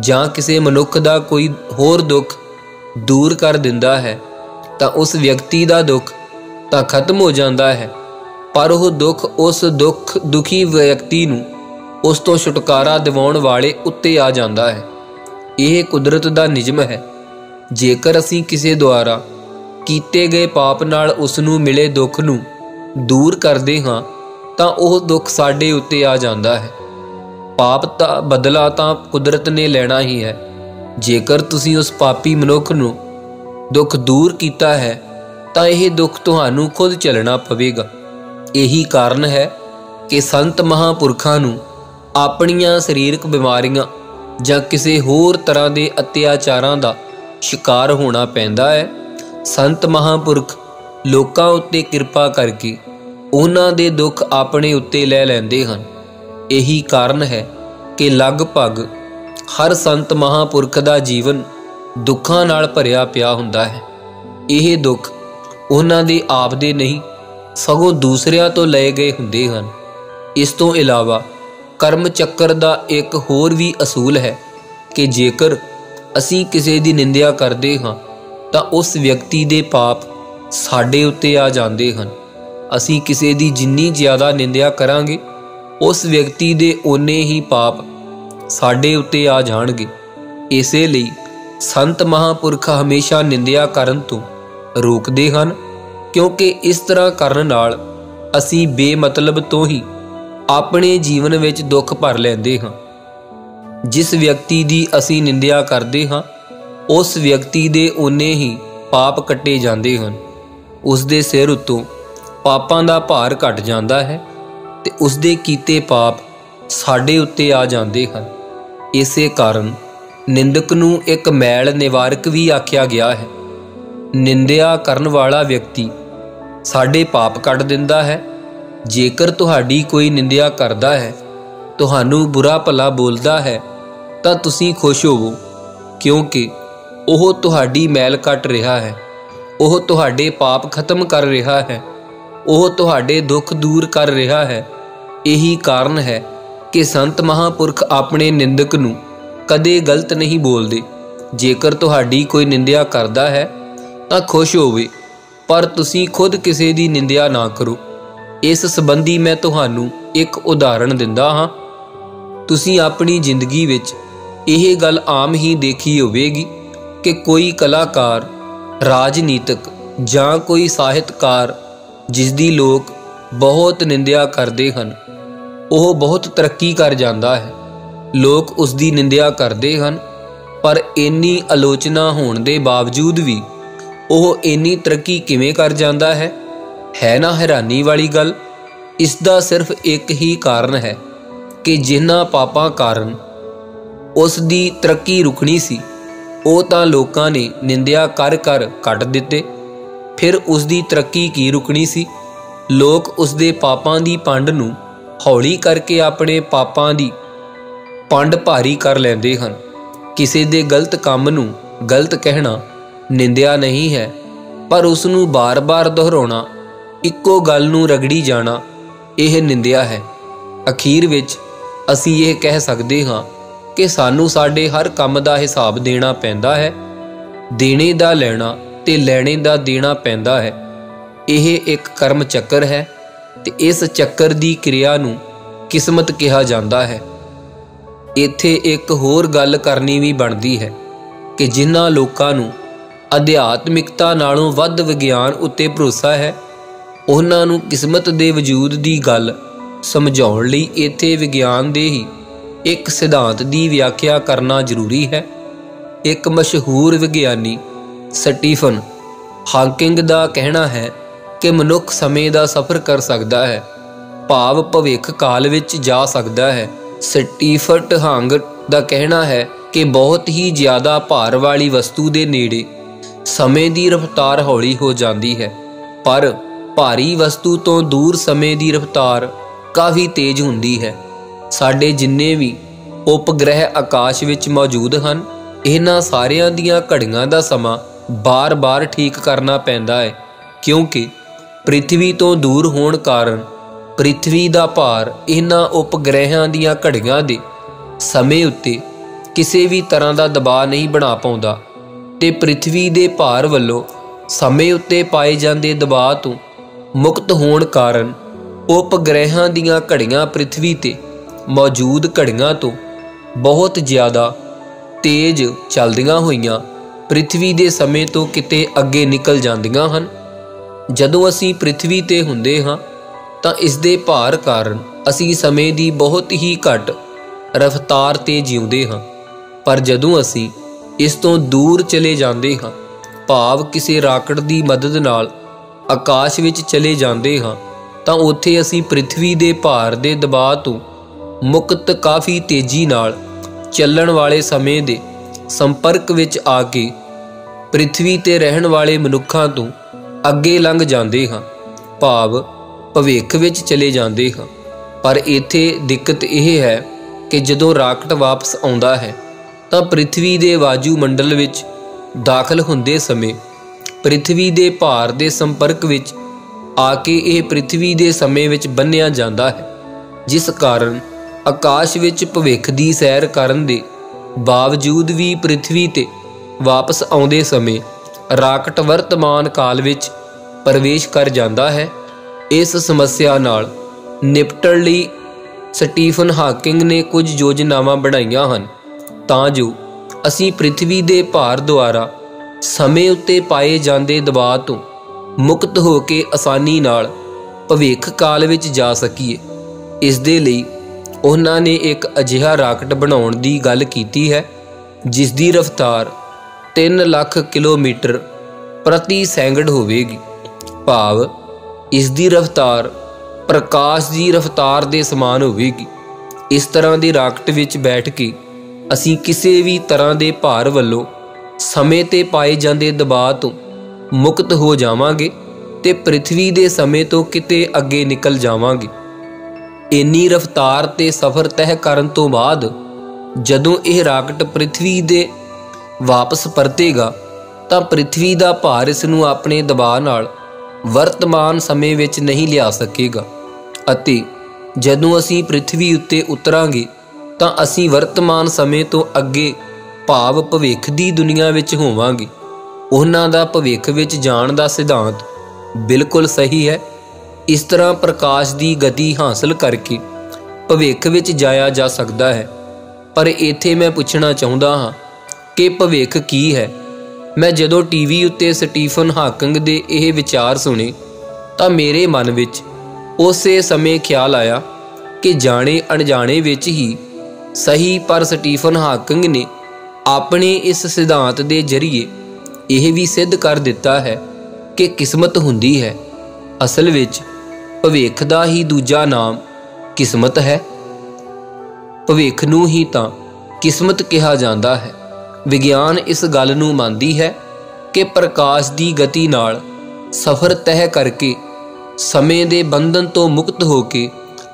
ਜਾਂ ਕਿਸੇ ਮਨੁੱਖ ਦਾ ਕੋਈ ਹੋਰ ਦੁੱਖ ਦੂਰ ਕਰ ਦਿੰਦਾ ਹੈ, ਤਾਂ ਉਸ ਵਿਅਕਤੀ ਦਾ ਦੁੱਖ ਤਾਂ ਖਤਮ ਹੋ ਜਾਂਦਾ ਹੈ, ਪਰ ਉਹ ਦੁੱਖ ਉਸ ਦੁੱਖ ਦੁਖੀ ਵਿਅਕਤੀ ਨੂੰ ਉਸ ਤੋਂ ਛੁਟਕਾਰਾ ਦਿਵਾਉਣ ਵਾਲੇ ਉੱਤੇ ਆ ਜਾਂਦਾ ਹੈ। ਇਹ ਕੁਦਰਤ ਦਾ ਨਿਯਮ ਹੈ। ਜੇਕਰ ਅਸੀਂ ਕਿਸੇ ਦੁਆਰਾ ਕੀਤੇ ਗਏ ਪਾਪ ਨਾਲ ਉਸ ਨੂੰ ਮਿਲੇ ਦੁੱਖ ਨੂੰ ਦੂਰ ਕਰਦੇ ਹਾਂ, ਤਾਂ ਉਹ ਦੁੱਖ ਸਾਡੇ ਉੱਤੇ ਆ ਜਾਂਦਾ ਹੈ। ਪਾਪ ਦਾ ਬਦਲਾ ਤਾਂ ਕੁਦਰਤ ਨੇ ਲੈਣਾ ਹੀ ਹੈ। ਜੇਕਰ ਤੁਸੀਂ ਉਸ ਪਾਪੀ ਮਨੁੱਖ ਨੂੰ ਦੁੱਖ ਦੂਰ ਕੀਤਾ ਹੈ, ਤਾਂ ਇਹ ਦੁੱਖ ਤੁਹਾਨੂੰ ਖੁਦ ਚੱਲਣਾ ਪਵੇਗਾ। ਇਹੀ ਕਾਰਨ ਹੈ ਕਿ ਸੰਤ ਮਹਾਪੁਰਖਾਂ ਨੂੰ ਆਪਣੀਆਂ ਸਰੀਰਕ ਬਿਮਾਰੀਆਂ ਜਾਂ ਕਿਸੇ ਹੋਰ ਤਰ੍ਹਾਂ ਦੇ ਅਤਿਆਚਾਰਾਂ ਦਾ ਸ਼ਿਕਾਰ ਹੋਣਾ ਪੈਂਦਾ ਹੈ, ਸੰਤ ਮਹਾਪੁਰਖ ਲੋਕਾਂ ਉੱਤੇ ਕਿਰਪਾ ਕਰਕੇ ਉਹਨਾਂ ਦੇ ਦੁੱਖ ਆਪਣੇ ਉੱਤੇ ਲੈ ਲੈਂਦੇ ਹਨ। ਇਹੀ ਕਾਰਨ ਹੈ ਕਿ ਲਗਭਗ ਹਰ ਸੰਤ ਮਹਾਪੁਰਖ ਦਾ ਜੀਵਨ ਦੁੱਖਾਂ ਨਾਲ ਭਰਿਆ ਪਿਆ ਹੁੰਦਾ ਹੈ। ਇਹ ਦੁੱਖ ਉਹਨਾਂ ਦੇ ਆਪ ਦੇ ਨਹੀਂ, ਸਗੋਂ ਦੂਸਰਿਆਂ ਤੋਂ ਲਏ ਗਏ ਹੁੰਦੇ ਹਨ। ਇਸ ਤੋਂ ਇਲਾਵਾ ਕਰਮ ਚੱਕਰ ਦਾ ਇੱਕ ਹੋਰ ਵੀ ਅਸੂਲ ਹੈ ਕਿ ਜੇਕਰ ਅਸੀਂ ਕਿਸੇ ਦੀ ਨਿੰਦਿਆ ਕਰਦੇ ਹਾਂ, ਤਾਂ ਉਸ ਵਿਅਕਤੀ ਦੇ ਪਾਪ ਸਾਡੇ ਉੱਤੇ ਆ ਜਾਂਦੇ ਹਨ। ਅਸੀਂ ਕਿਸੇ ਦੀ ਜਿੰਨੀ ਜ਼ਿਆਦਾ ਨਿੰਦਿਆ ਕਰਾਂਗੇ, ਉਸ ਵਿਅਕਤੀ ਦੇ ਓਨੇ ਹੀ ਪਾਪ ਸਾਡੇ ਉੱਤੇ ਆ ਜਾਣਗੇ। ਇਸੇ ਲਈ ਸੰਤ ਮਹਾਪੁਰਖ ਹਮੇਸ਼ਾ ਨਿੰਦਿਆ ਕਰਨ ਤੋਂ ਰੋਕਦੇ ਹਨ, ਕਿਉਂਕਿ ਇਸ ਤਰ੍ਹਾਂ ਕਰਨ ਨਾਲ ਅਸੀਂ ਬੇਮਤਲਬ ਤੋਂ ਹੀ ਆਪਣੇ ਜੀਵਨ ਵਿੱਚ ਦੁੱਖ ਭਰ ਲੈਂਦੇ ਹਾਂ। ਜਿਸ ਵਿਅਕਤੀ ਦੀ ਅਸੀਂ ਨਿੰਦਿਆ ਕਰਦੇ ਹਾਂ, ਉਸ ਵਿਅਕਤੀ ਦੇ ਓਨੇ ਹੀ ਪਾਪ ਕੱਟੇ ਜਾਂਦੇ ਹਨ। ਉਸ ਦੇ ਸਿਰ ਉੱਤੋਂ ਪਾਪਾਂ ਦਾ ਭਾਰ ਘਟ ਜਾਂਦਾ ਹੈ ਤੇ ਉਸ ਦੇ ਕੀਤੇ ਪਾਪ ਸਾਡੇ ਉੱਤੇ ਆ ਜਾਂਦੇ ਹਨ। ਇਸੇ ਕਾਰਨ ਨਿੰਦਕ ਨੂੰ ਇੱਕ ਮੈਲ ਨਿਵਾਰਕ ਵੀ ਆਖਿਆ ਗਿਆ ਹੈ। ਨਿੰਦਿਆ ਕਰਨ ਵਾਲਾ ਵਿਅਕਤੀ ਸਾਡੇ ਪਾਪ ਕੱਢ ਦਿੰਦਾ ਹੈ ਜੇਕਰ ਤੁਹਾਡੀ ਕੋਈ ਨਿੰਦਿਆ ਕਰਦਾ ਹੈ, ਤੁਹਾਨੂੰ ਬੁਰਾ ਭਲਾ ਬੋਲਦਾ ਹੈ, ਤਾਂ ਤੁਸੀਂ ਖੁਸ਼ ਹੋਵੋ, ਕਿਉਂਕਿ ਉਹ ਤੁਹਾਡੀ ਮੈਲ ਕੱਟ ਰਿਹਾ ਹੈ, ਉਹ ਤੁਹਾਡੇ ਪਾਪ ਖਤਮ ਕਰ ਰਿਹਾ ਹੈ, ਉਹ ਤੁਹਾਡੇ ਦੁੱਖ ਦੂਰ ਕਰ ਰਿਹਾ ਹੈ। ਇਹੀ ਕਾਰਨ ਹੈ ਕਿ ਸੰਤ ਮਹਾਪੁਰਖ ਆਪਣੇ ਨਿੰਦਕ ਨੂੰ ਕਦੇ ਗਲਤ ਨਹੀਂ ਬੋਲਦੇ। ਜੇਕਰ ਤੁਹਾਡੀ ਕੋਈ ਨਿੰਦਿਆ ਕਰਦਾ ਹੈ, ਤਾਂ ਖੁਸ਼ ਹੋਵੇ, ਪਰ ਤੁਸੀਂ ਖੁਦ ਕਿਸੇ ਦੀ ਨਿੰਦਿਆ ਨਾ ਕਰੋ। ਇਸ ਸੰਬੰਧੀ ਮੈਂ ਤੁਹਾਨੂੰ ਇੱਕ ਉਦਾਹਰਣ ਦਿੰਦਾ ਹਾਂ। ਤੁਸੀਂ ਆਪਣੀ ਜ਼ਿੰਦਗੀ ਵਿੱਚ ਇਹ ਗੱਲ ਆਮ ਹੀ ਦੇਖੀ ਹੋਵੇਗੀ ਕਿ ਕੋਈ ਕਲਾਕਾਰ, ਰਾਜਨੀਤਿਕ ਜਾਂ ਕੋਈ ਸਾਹਿਤਕਾਰ ਜਿਸ ਦੀ ਲੋਕ ਬਹੁਤ ਨਿੰਦਿਆ ਕਰਦੇ ਹਨ, ਉਹ ਬਹੁਤ ਤਰੱਕੀ ਕਰ ਜਾਂਦਾ ਹੈ। ਲੋਕ ਉਸ ਦੀ ਨਿੰਦਿਆ ਕਰਦੇ ਹਨ, ਪਰ ਇੰਨੀ ਆਲੋਚਨਾ ਹੋਣ ਦੇ ਬਾਵਜੂਦ ਵੀ ਉਹ ਇੰਨੀ ਤਰੱਕੀ ਕਿਵੇਂ ਕਰ ਜਾਂਦਾ ਹੈ? ਹੈ ਨਾ ਹੈਰਾਨੀ ਵਾਲੀ ਗੱਲ? ਇਸ ਦਾ ਸਿਰਫ ਇੱਕ ਹੀ ਕਾਰਨ ਹੈ ਕਿ ਜਿਨ੍ਹਾਂ ਪਾਪਾਂ ਕਾਰਨ ਉਸ ਦੀ ਤਰੱਕੀ ਰੁਕਣੀ ਸੀ, ਉਹ ਤਾਂ ਲੋਕਾਂ ਨੇ ਨਿੰਦਿਆ ਕਰ ਕਰ ਕੱਟ ਦਿੱਤੇ। ਫਿਰ ਉਸ ਦੀ ਤਰੱਕੀ ਕੀ ਰੁਕਣੀ ਸੀ? ਲੋਕ ਉਸ ਦੇ ਪਾਪਾਂ ਦੀ ਪੰਡ ਨੂੰ ਹੌਲੀ ਕਰਕੇ ਆਪਣੇ ਪਾਪਾਂ ਦੀ ਪੰਡ ਭਾਰੀ ਕਰ ਲੈਂਦੇ ਹਨ। ਕਿਸੇ ਦੇ ਗਲਤ ਕੰਮ ਨੂੰ ਗਲਤ ਕਹਿਣਾ ਨਿੰਦਿਆ ਨਹੀਂ ਹੈ, ਪਰ ਉਸ ਨੂੰ ਬਾਰ-ਬਾਰ ਦੁਹਰਾਉਣਾ ਇੱਕੋ ਗੱਲ ਨੂੰ ਰਗੜੀ ਜਾਣਾ ਇਹ ਨਿੰਦਿਆ ਹੈ। ਅਖੀਰ ਵਿੱਚ ਅਸੀਂ ਇਹ ਕਹਿ ਸਕਦੇ ਹਾਂ ਕਿ ਸਾਨੂੰ ਸਾਡੇ ਹਰ ਕੰਮ ਦਾ ਹਿਸਾਬ ਦੇਣਾ ਪੈਂਦਾ ਹੈ, ਦੇਣੇ ਦਾ ਲੈਣਾ ਤੇ ਲੈਣੇ ਦਾ ਦੇਣਾ ਪੈਂਦਾ ਹੈ। ਇਹ ਇੱਕ ਕਰਮ ਚੱਕਰ ਹੈ ਤੇ ਇਸ ਚੱਕਰ ਦੀ ਕਿਰਿਆ ਨੂੰ ਕਿਸਮਤ ਕਿਹਾ ਜਾਂਦਾ ਹੈ। ਇੱਥੇ ਇੱਕ ਹੋਰ ਗੱਲ ਕਰਨੀ ਵੀ ਬਣਦੀ ਹੈ ਕਿ ਜਿਨ੍ਹਾਂ ਲੋਕਾਂ ਨੂੰ ਅਧਿਆਤਮਿਕਤਾ ਨਾਲੋਂ ਵੱਧ ਵਿਗਿਆਨ ਉੱਤੇ ਭਰੋਸਾ ਹੈ ਉਹਨਾਂ ਨੂੰ ਕਿਸਮਤ ਦੇ ਵਜੂਦ ਦੀ ਗੱਲ ਸਮਝਾਉਣ ਲਈ ਇੱਥੇ ਵਿਗਿਆਨ ਦੇ ਹੀ ਇੱਕ ਸਿਧਾਂਤ ਦੀ ਵਿਆਖਿਆ ਕਰਨਾ ਜ਼ਰੂਰੀ ਹੈ। ਇੱਕ ਮਸ਼ਹੂਰ ਵਿਗਿਆਨੀ ਸਟੀਫਨ ਹਾਕਿੰਗ ਦਾ ਕਹਿਣਾ ਹੈ ਕਿ ਮਨੁੱਖ ਸਮੇਂ ਦਾ ਸਫ਼ਰ ਕਰ ਸਕਦਾ ਹੈ, ਭਾਵ ਭਵਿੱਖ ਕਾਲ ਵਿੱਚ ਜਾ ਸਕਦਾ ਹੈ। ਸਟੀਫਟ ਹਾਂਗ ਦਾ ਕਹਿਣਾ ਹੈ ਕਿ ਬਹੁਤ ਹੀ ਜ਼ਿਆਦਾ ਭਾਰ ਵਾਲੀ ਵਸਤੂ ਦੇ ਨੇੜੇ ਸਮੇਂ ਦੀ ਰਫ਼ਤਾਰ ਹੌਲੀ ਹੋ ਜਾਂਦੀ ਹੈ, ਪਰ ਭਾਰੀ ਵਸਤੂ ਤੋਂ ਦੂਰ ਸਮੇਂ ਦੀ ਰਫ਼ਤਾਰ ਕਾਫੀ ਤੇਜ਼ ਹੁੰਦੀ ਹੈ। ਸਾਡੇ ਜਿੰਨੇ ਵੀ ਉਪਗ੍ਰਹਿ ਆਕਾਸ਼ ਵਿੱਚ ਮੌਜੂਦ ਹਨ, ਇਹਨਾਂ ਸਾਰਿਆਂ ਦੀਆਂ ਘੜੀਆਂ ਦਾ ਸਮਾਂ ਬਾਰ-ਬਾਰ ਠੀਕ ਕਰਨਾ ਪੈਂਦਾ ਹੈ, ਕਿਉਂਕਿ ਪ੍ਰithvi ਤੋਂ ਦੂਰ ਹੋਣ ਕਾਰਨ ਪ੍ਰithvi ਦਾ ਭਾਰ ਇਹਨਾਂ ਉਪਗ੍ਰਹਿਆਂ ਦੀਆਂ ਘੜੀਆਂ ਦੇ ਸਮੇਂ ਉੱਤੇ ਕਿਸੇ ਵੀ ਤਰ੍ਹਾਂ ਦਾ ਦਬਾਅ ਨਹੀਂ ਬਣਾ ਪਾਉਂਦਾ ਤੇ ਪ੍ਰithvi ਦੇ ਭਾਰ ਵੱਲੋਂ ਸਮੇਂ ਉੱਤੇ ਪਾਏ ਜਾਂਦੇ ਦਬਾਅ ਤੋਂ ਮੁਕਤ ਹੋਣ ਕਾਰਨ ਉਪਗ੍ਰਹਿਾਂ ਦੀਆਂ ਘੜੀਆਂ ਪ੍ਰithvi ਤੇ ਮੌਜੂਦ ਘੜੀਆਂ ਤੋਂ ਬਹੁਤ ਜ਼ਿਆਦਾ ਤੇਜ਼ ਚੱਲਦੀਆਂ ਹੋਈਆਂ ਪ੍ਰithvi ਦੇ ਸਮੇਂ ਤੋਂ ਕਿਤੇ ਅੱਗੇ ਨਿਕਲ ਜਾਂਦੀਆਂ ਹਨ। ਜਦੋਂ ਅਸੀਂ ਪ੍ਰithvi ਤੇ ਹੁੰਦੇ ਹਾਂ, ਤਾਂ ਇਸ ਦੇ ਭਾਰ ਕਾਰਨ ਅਸੀਂ ਸਮੇਂ ਦੀ ਬਹੁਤ ਹੀ ਘੱਟ ਰਫ਼ਤਾਰ ਤੇ ਜਿਉਂਦੇ ਹਾਂ। ਪਰ ਜਦੋਂ ਅਸੀਂ ਇਸ ਤੋਂ ਦੂਰ ਚਲੇ ਜਾਂਦੇ ਹਾਂ, ਭਾਵ ਕਿਸੇ ਰਾਕਟ ਦੀ ਮਦਦ ਨਾਲ ਆਕਾਸ਼ ਵਿੱਚ ਚਲੇ ਜਾਂਦੇ ਹਾਂ, ਤਾਂ ਉੱਥੇ ਅਸੀਂ ਪ੍ਰithvi ਦੇ ਭਾਰ ਦੇ ਦਬਾਅ ਤੋਂ ਮੁਕਤ ਕਾਫੀ ਤੇਜ਼ੀ ਨਾਲ ਚੱਲਣ ਵਾਲੇ ਸਮੇਂ ਦੇ ਸੰਪਰਕ ਵਿੱਚ ਆ ਕੇ ਪ੍ਰithvi ਤੇ ਰਹਿਣ ਵਾਲੇ ਮਨੁੱਖਾਂ ਤੋਂ ਅੱਗੇ ਲੰਘ ਜਾਂਦੇ ਹਾਂ, ਭਾਵ ਭਵਿੱਖ ਵਿੱਚ ਚਲੇ ਜਾਂਦੇ ਹਾਂ। ਪਰ ਇੱਥੇ ਦਿੱਕਤ ਇਹ ਹੈ ਕਿ ਜਦੋਂ ਰਾਕਟ ਵਾਪਸ ਆਉਂਦਾ ਹੈ, ਤਾਂ ਪ੍ਰithvi ਦੇ ਵਾਜੂ ਮੰਡਲ ਵਿੱਚ ਦਾਖਲ ਹੁੰਦੇ ਸਮੇਂ ਪ੍ਰithvi ਦੇ ਭਾਰ ਦੇ ਸੰਪਰਕ ਵਿੱਚ ਆ ਕੇ ਇਹ ਪ੍ਰithvi ਦੇ ਸਮੇਂ ਵਿੱਚ ਬੰਨਿਆ ਜਾਂਦਾ ਹੈ, ਜਿਸ ਕਾਰਨ ਆਕਾਸ਼ ਵਿੱਚ ਭਵਿੱਖ ਦੀ ਸੈਰ ਕਰਨ ਦੇ ਬਾਵਜੂਦ ਵੀ ਪ੍ਰithvi ਤੇ ਵਾਪਸ ਆਉਂਦੇ ਸਮੇਂ ਰਾਕਟ ਵਰਤਮਾਨ ਕਾਲ ਵਿੱਚ ਪ੍ਰਵੇਸ਼ ਕਰ ਜਾਂਦਾ ਹੈ, ਇਸ ਸਮੱਸਿਆ ਨਾਲ ਨਿਪਟਣ ਲਈ ਸਟੀਫਨ ਹਾਕਿੰਗ ਨੇ ਕੁਝ ਯੋਜਨਾਵਾਂ ਬਣਾਈਆਂ ਹਨ, ਤਾਂ ਜੋ ਅਸੀਂ ਪ੍ਰithvi ਦੇ ਭਾਰ ਦੁਆਰਾ ਸਮੇਂ ਉੱਤੇ ਪਾਏ ਜਾਂਦੇ ਦਬਾਅ ਤੋਂ ਮੁਕਤ ਹੋ ਕੇ ਆਸਾਨੀ ਨਾਲ ਭਵਿੱਖ ਕਾਲ ਵਿੱਚ ਜਾ ਸਕੀਏ। ਇਸ ਦੇ ਲਈ ਉਹਨਾਂ ਨੇ ਇੱਕ ਅਜਿਹਾ ਰਾਕਟ ਬਣਾਉਣ ਦੀ ਗੱਲ ਕੀਤੀ ਹੈ ਜਿਸ ਦੀ ਰਫ਼ਤਾਰ 3 ਲੱਖ ਕਿਲੋਮੀਟਰ ਪ੍ਰਤੀ ਸੈਕਿੰਡ ਹੋਵੇਗੀ। ਭਾਵ ਇਸ ਦੀ ਰਫ਼ਤਾਰ ਪ੍ਰਕਾਸ਼ ਦੀ ਰਫ਼ਤਾਰ ਦੇ ਸਮਾਨ ਹੋਵੇਗੀ। ਇਸ ਤਰ੍ਹਾਂ ਦੇ ਰਾਕਟ ਵਿੱਚ ਬੈਠ ਕੇ ਅਸੀਂ ਕਿਸੇ ਵੀ ਤਰ੍ਹਾਂ ਦੇ ਭਾਰ ਵੱਲੋਂ ਸਮੇਂ ਤੇ ਪਾਏ ਜਾਂਦੇ ਦਬਾਅ ਤੋਂ ਮੁਕਤ ਹੋ ਜਾਵਾਂਗੇ ਤੇ ਪ੍ਰithvi ਦੇ ਸਮੇਂ ਤੋਂ ਕਿਤੇ ਅੱਗੇ ਨਿਕਲ ਜਾਵਾਂਗੇ। ਇੰਨੀ ਰਫ਼ਤਾਰ ਤੇ ਸਫ਼ਰ ਤੈਅ ਕਰਨ ਤੋਂ ਬਾਅਦ ਜਦੋਂ ਇਹ ਰਾਕਟ ਪ੍ਰithvi ਦੇ ਵਾਪਸ ਪਰਤੇਗਾ, ਤਾਂ ਪ੍ਰithvi ਦਾ ਭਾਰ ਇਸ ਨੂੰ ਆਪਣੇ ਦਬਾਅ ਨਾਲ ਵਰਤਮਾਨ ਸਮੇਂ ਵਿੱਚ ਨਹੀਂ ਲਿਆ ਸਕੇਗਾ। ਅਤੇ ਜਦੋਂ ਅਸੀਂ ਪ੍ਰithvi ਉੱਤੇ ਉਤਰਾਂਗੇ, ਤਾਂ ਅਸੀਂ ਵਰਤਮਾਨ ਸਮੇਂ ਤੋਂ ਅੱਗੇ ਭਾਵ ਭਵਿੱਖ ਦੀ ਦੁਨੀਆ ਵਿੱਚ ਹੋਵਾਂਗੇ। ਉਹਨਾਂ ਦਾ ਭਵਿੱਖ ਵਿੱਚ ਜਾਣ ਦਾ ਸਿਧਾਂਤ ਬਿਲਕੁਲ ਸਹੀ ਹੈ। ਇਸ ਤਰ੍ਹਾਂ ਪ੍ਰਕਾਸ਼ ਦੀ ਗਤੀ ਹਾਸਲ ਕਰਕੇ ਭਵਿੱਖ ਵਿੱਚ ਜਾਇਆ ਜਾ ਸਕਦਾ ਹੈ। ਪਰ ਇੱਥੇ ਮੈਂ ਪੁੱਛਣਾ ਚਾਹੁੰਦਾ ਹਾਂ ਕਿ ਭਵਿੱਖ ਕੀ ਹੈ? ਮੈਂ ਜਦੋਂ ਟੀਵੀ ਉੱਤੇ ਸਟੀਫਨ ਹਾਕਿੰਗ ਦੇ ਇਹ ਵਿਚਾਰ ਸੁਣੇ, ਤਾਂ ਮੇਰੇ ਮਨ ਵਿੱਚ ਉਸੇ ਸਮੇਂ ਖਿਆਲ ਆਇਆ ਕਿ ਜਾਣੇ ਅਣਜਾਣੇ ਵਿੱਚ ਹੀ ਸਹੀ ਪਰ ਸਟੀਫਨ ਹਾਕਿੰਗ ਨੇ ਆਪਣੇ ਇਸ ਸਿਧਾਂਤ ਦੇ ਜ਼ਰੀਏ ਇਹ ਵੀ ਸਿੱਧ ਕਰ ਦਿੱਤਾ ਹੈ ਕਿ ਕਿਸਮਤ ਹੁੰਦੀ ਹੈ। ਅਸਲ ਵਿੱਚ ਭਵਿੱਖ ਦਾ ਹੀ ਦੂਜਾ ਨਾਮ ਕਿਸਮਤ ਹੈ। ਭਵਿੱਖ ਨੂੰ ਹੀ ਤਾਂ ਕਿਸਮਤ ਕਿਹਾ ਜਾਂਦਾ ਹੈ। ਵਿਗਿਆਨ ਇਸ ਗੱਲ ਨੂੰ ਮੰਨਦੀ ਹੈ ਕਿ ਪ੍ਰਕਾਸ਼ ਦੀ ਗਤੀ ਨਾਲ ਸਫ਼ਰ ਤੈਅ ਕਰਕੇ ਸਮੇਂ ਦੇ ਬੰਧਨ ਤੋਂ ਮੁਕਤ ਹੋ ਕੇ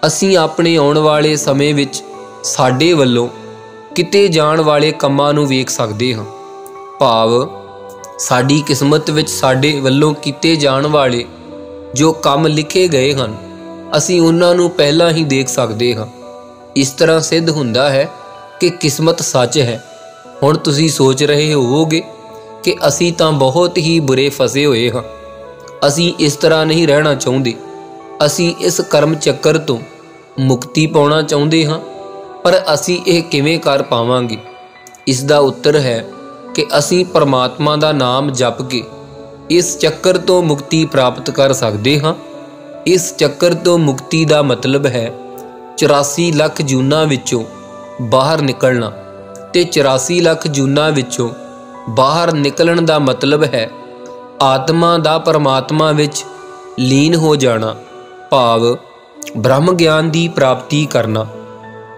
ਅਸੀਂ ਆਪਣੇ ਆਉਣ ਵਾਲੇ ਸਮੇਂ ਵਿੱਚ ਸਾਡੇ ਵੱਲੋਂ ਕਿਤੇ ਜਾਣ ਵਾਲੇ ਕੰਮਾਂ ਨੂੰ ਵੇਖ ਸਕਦੇ ਹਾਂ। ਭਾਵ, ਸਾਡੀ ਕਿਸਮਤ ਵਿੱਚ ਸਾਡੇ ਵੱਲੋਂ ਕੀਤੇ ਜਾਣ ਵਾਲੇ ਜੋ ਕੰਮ ਲਿਖੇ ਗਏ ਹਨ, ਅਸੀਂ ਉਹਨਾਂ ਨੂੰ ਪਹਿਲਾਂ ਹੀ ਦੇਖ ਸਕਦੇ ਹਾਂ। ਇਸ ਤਰ੍ਹਾਂ ਸਿੱਧ ਹੁੰਦਾ ਹੈ ਕਿ ਕਿਸਮਤ ਸੱਚ ਹੈ। ਹੁਣ ਤੁਸੀਂ ਸੋਚ ਰਹੇ ਹੋਵੋਗੇ ਕਿ ਅਸੀਂ ਤਾਂ ਬਹੁਤ ਹੀ ਬੁਰੇ ਫਸੇ ਹੋਏ ਹਾਂ। ਅਸੀਂ ਇਸ ਤਰ੍ਹਾਂ ਨਹੀਂ ਰਹਿਣਾ ਚਾਹੁੰਦੇ। ਅਸੀਂ ਇਸ ਕਰਮ ਚੱਕਰ ਤੋਂ ਮੁਕਤੀ ਪਾਉਣਾ ਚਾਹੁੰਦੇ ਹਾਂ। ਪਰ ਅਸੀਂ ਇਹ ਕਿਵੇਂ ਕਰ ਪਾਵਾਂਗੇ? ਇਸ ਦਾ ਉੱਤਰ ਹੈ ਕਿ ਅਸੀਂ ਪਰਮਾਤਮਾ ਦਾ ਨਾਮ ਜਪ ਕੇ ਇਸ ਚੱਕਰ ਤੋਂ ਮੁਕਤੀ ਪ੍ਰਾਪਤ ਕਰ ਸਕਦੇ ਹਾਂ। ਇਸ ਚੱਕਰ ਤੋਂ ਮੁਕਤੀ ਦਾ ਮਤਲਬ ਹੈ 84 ਲੱਖ ਜੂਨਾਂ ਵਿੱਚੋਂ ਬਾਹਰ ਨਿਕਲਣਾ ਤੇ 84 ਲੱਖ ਜੂਨਾਂ ਵਿੱਚੋਂ ਬਾਹਰ ਨਿਕਲਣ ਦਾ ਮਤਲਬ ਹੈ ਆਤਮਾ ਦਾ ਪਰਮਾਤਮਾ ਵਿੱਚ ਲੀਨ ਹੋ ਜਾਣਾ, ਭਾਵ ਬ੍ਰਹਮ ਗਿਆਨ ਦੀ ਪ੍ਰਾਪਤੀ ਕਰਨਾ।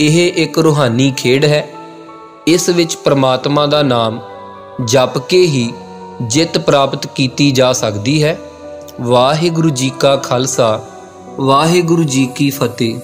ਇਹ ਇੱਕ ਰੂਹਾਨੀ ਖੇਡ ਹੈ। ਇਸ ਵਿੱਚ ਪਰਮਾਤਮਾ ਦਾ ਨਾਮ ਜਪ ਕੇ ਹੀ ਜਿੱਤ ਪ੍ਰਾਪਤ ਕੀਤੀ ਜਾ ਸਕਦੀ ਹੈ। ਵਾਹਿਗੁਰੂ ਜੀ ਕਾ ਖਾਲਸਾ, ਵਾਹਿਗੁਰੂ ਜੀ ਕੀ ਫਤਿਹ।